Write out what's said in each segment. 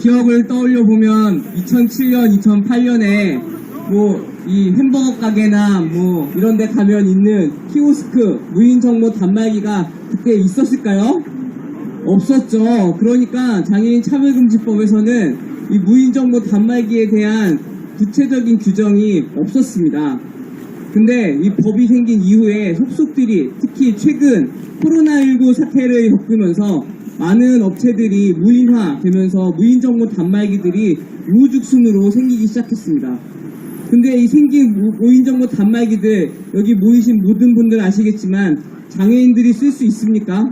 기억을 떠올려 보면 2007년, 2008년에 뭐 이 햄버거 가게나 뭐 이런 데 가면 있는 키오스크 무인 정보 단말기가 그때 있었을까요? 없었죠. 그러니까 장애인 차별금지법에서는 이 무인 정보 단말기에 대한 구체적인 규정이 없었습니다. 근데 이 법이 생긴 이후에 속속들이 특히 최근 코로나19 사태를 겪으면서 많은 업체들이 무인화 되면서 무인 정보 단말기들이 우후죽순으로 생기기 시작했습니다. 근데 이 생긴 무- 무인 정보 단말기들 여기 모이신 모든 분들 아시겠지만 장애인들이 쓸 수 있습니까?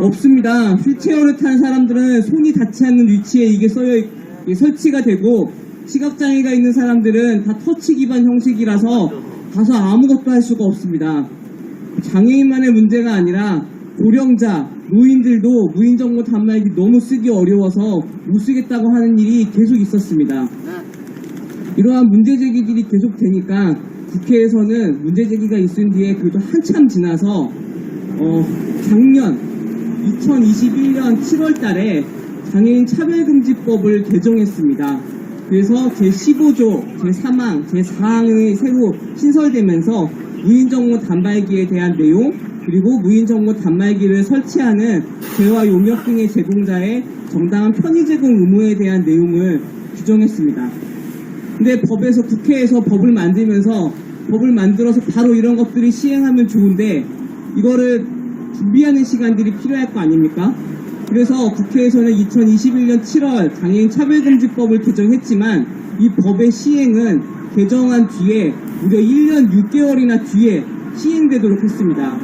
없습니다. 휠체어를 탄 사람들은 손이 닿지 않는 위치에 이게 써여 설치가 되고 시각장애가 있는 사람들은 다 터치 기반 형식이라서 가서 아무것도 할 수가 없습니다. 장애인만의 문제가 아니라 고령자, 노인들도 무인정보 단말기 너무 쓰기 어려워서 못 쓰겠다고 하는 일이 계속 있었습니다. 이러한 문제 제기들이 계속 되니까 국회에서는 문제 제기가 있은 뒤에 그래도 한참 지나서 어, 작년 2021년 7월 달에 장애인 차별금지법을 개정했습니다. 그래서 제15조, 제3항, 제4항이 새로 신설되면서 무인정보 단말기에 대한 내용, 그리고 무인정보 단말기를 설치하는 재화 용역 등의 제공자의 정당한 편의 제공 의무에 대한 내용을 규정했습니다. 근데 법에서 국회에서 법을 만들면서 법을 만들어서 바로 이런 것들이 시행하면 좋은데 이거를 준비하는 시간들이 필요할 거 아닙니까? 그래서 국회에서는 2021년 7월 장애인 차별금지법을 개정했지만 이 법의 시행은 개정한 뒤에 무려 1년 6개월이나 뒤에 시행되도록 했습니다.